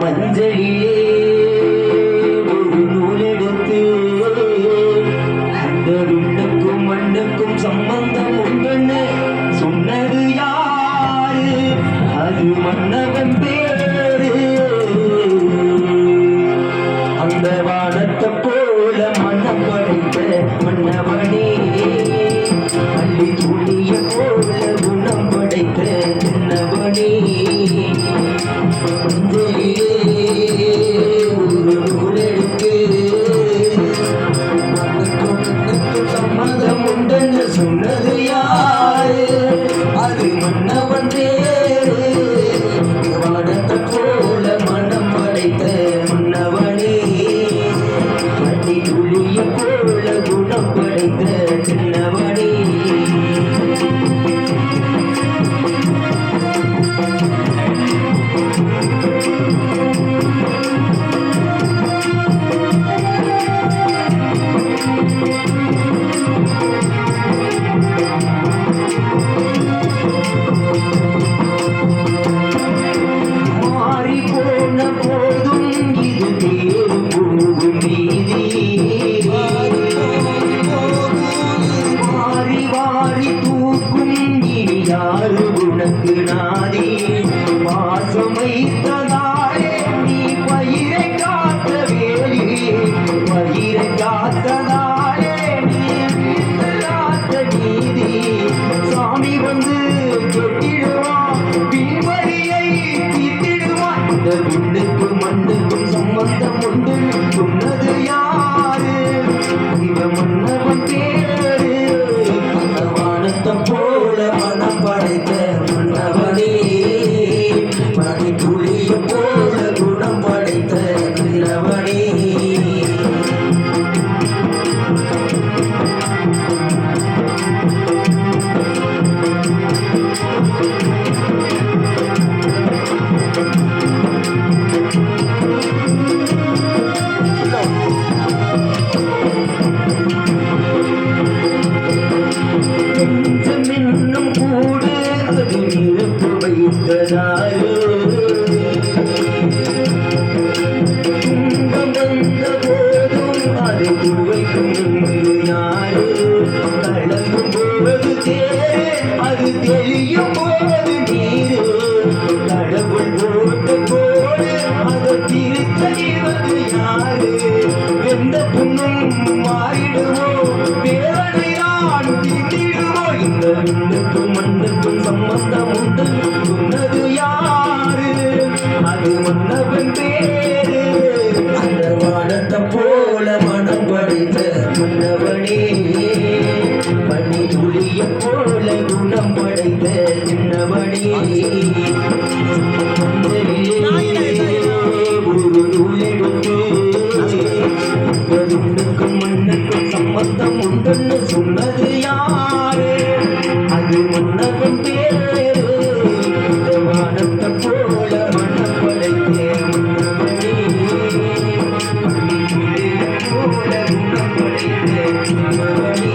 மஞ்சளிலே ஒரு நூலெடுத்து அந்த விண்ணுக்கும் மண்ணுக்கும் சம்பந்தம் உண்டுன்னு சொன்னது யாரு? அது மன்னவன் பேரு. அந்த வானத்தை போல மனம் படைத்த மன்னவனே பள்ளி துணிய போல குணம் படைத்த சின்னவனே சம்மதம் உண்டென்று சொன்னது யாரு அது மன்னவன் வாரி தூக்கும் இனி யாரு உனக்கு நாதி? பாசமை ததாலே நீ பயிரை காத்த வேலி. பயிரை காத்ததாலே நீ காத்த நீதி. சாமி வந்து தொட்டிடுவான் பின்வரியை தீர்த்திடுவான். இந்த விண்ணுக்கும் மண்ணுக்கும் சம்பந்தம் உண்டு. சொன்னது யாரு? இவ மன்னவன் பேர் அது நிரப்பு வைத்ததாரு துன்பம் வந்த போதும் அதை துவைக்கும் என்று கலக்கும் போது தேரு அது போது கடவுள் போட்ட அதை யாரு எந்த புண்ணும் இந்த ரெண்டுக்கும் மண்ணுக்கும் சம்பந்தம் உண்டு சொன்னது யாரு? அது மன்னவன் பேரு. அந்த வானத்தை போல மனம் படைத்த மன்னவனே. பனி துளிய போல குணம் படைத்த சின்னவனே. என்று சொன்னது யாரு? அது மன்னவன் பேரேறு வானத்தை போல மனப்படைத்தே மன்னமணி போல மனப்படைத்தே மனமணி